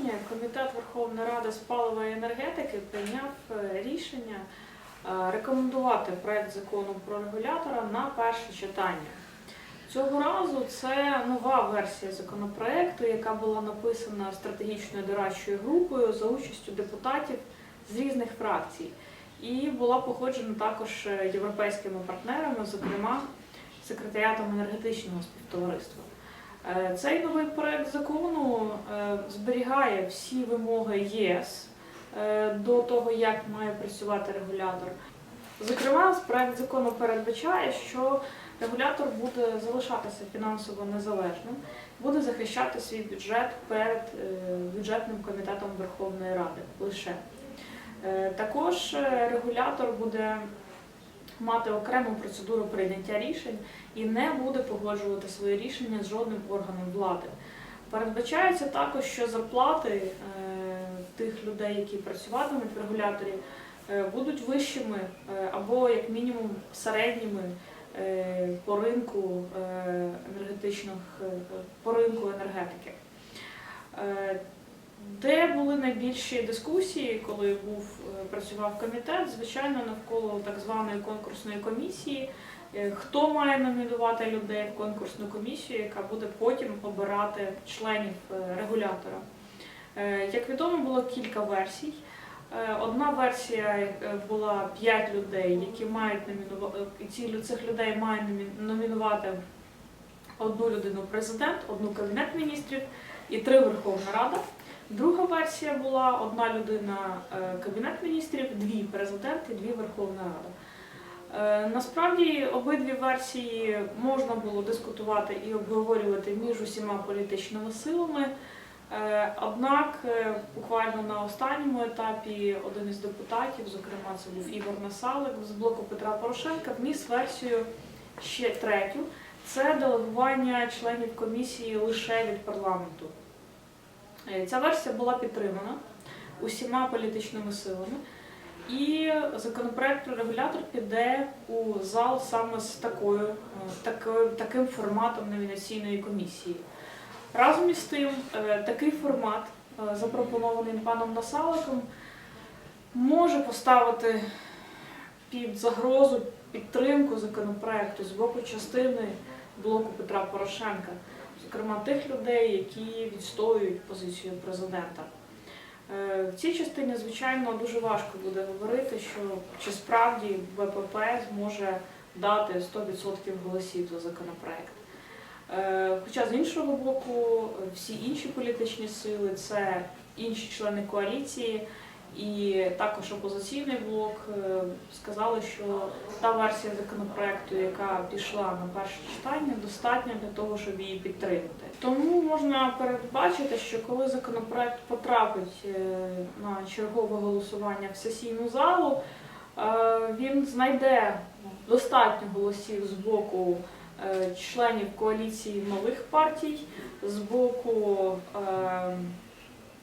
тижня Комітет Верховної Ради з паливої енергетики прийняв е, рішення е, рекомендувати проект закону про регулятора на перше читання. Цього разу це нова версія законопроекту, яка була написана стратегічною дорадчою групою за участю депутатів з різних фракцій, і була погоджена також е, європейськими партнерами, зокрема секретаріатом енергетичного співтовариства. Е, Цей новий проект закону е, зберігає всі вимоги ЄС е, до того, як має працювати регулятор. Зокрема, проект закону передбачає, що регулятор буде залишатися фінансово незалежним, буде захищати свій бюджет перед бюджетним комітетом Верховної Ради лише. Також регулятор буде мати окрему процедуру прийняття рішень і не буде погоджувати свої рішення з жодним органом влади. Передбачається також, що зарплати е, тих людей, які працюватимуть в регуляторі, е, будуть вищими е, або як мінімум середніми по ринку енергетичних по ринку енергетики. Де були найбільші дискусії, коли був е, працював комітет, звичайно, навколо так званої конкурсної комісії. Е, Хто має номінувати людей в конкурсну комісію, яка буде потім обирати членів е, регулятора? Як відомо, було кілька версій. Одна версія була 5 людей, які мають номінувати, цих людей має номінувати одну людину президент, одну кабінет міністрів і три Верховна Рада. Друга версія була одна людина е, кабінет міністрів, дві президенти, дві Верховна Рада. Е, Насправді обидві версії можна було дискутувати і обговорювати між усіма політичними силами. Е, Однак, буквально на останньому етапі один із депутатів, зокрема це був Ігор Насалик з блоку Петра Порошенка, вніс версію ще третю. Це делегування членів комісії лише від парламенту. Е, Ця версія була підтримана усіма політичними силами. І законопроект про регулятор піде у зал саме з такою, е, таким форматом номінаційної комісії. Разом із тим, е, такий формат, запропонований паном Насаликом, може поставити під загрозу підтримку законопроекту з боку частини блоку Петра Порошенка, зокрема тих людей, які відстоюють позицію президента. Е, В цій частині, звичайно, дуже важко буде говорити, що чи справді ВПП зможе дати 100% голосів за законопроект. Е, Хоча з іншого боку, всі інші політичні сили, це інші члени коаліції і також опозиційний блок е, сказали, що та версія законопроекту, яка пішла на перше читання, достатня для того, щоб її підтримати. Тому можна передбачити, що коли законопроект потрапить е, на чергове голосування в сесійну залу, е, він знайде достатньо голосів з боку членів коаліції нових партій, з боку е,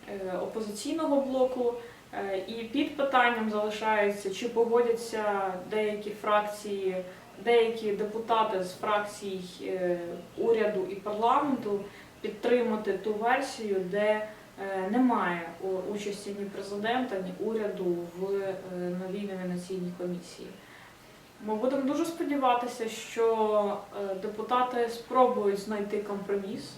е, опозиційного блоку. Е, І під питанням залишається, чи погодяться деякі фракції, деякі депутати з фракцій е, уряду і парламенту підтримати ту версію, де е, немає участі ні президента, ні уряду в новій номінаційній комісії. Ми будемо дуже сподіватися, що депутати спробують знайти компроміс.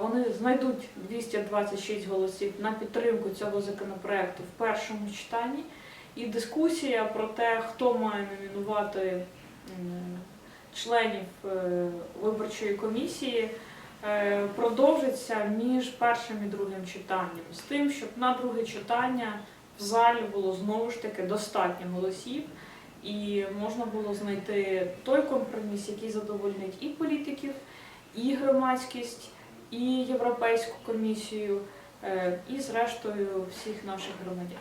Вони знайдуть 226 голосів на підтримку цього законопроекту в першому читанні. І дискусія про те, хто має номінувати членів е, виборчої комісії, е, продовжиться між першим і другим читанням, з тим, щоб на друге читання в залі було знову ж таки достатньо голосів. І можна було знайти той компроміс, який задовольнить і політиків, і громадськість, і Європейську комісію, е, і зрештою всіх наших громадян.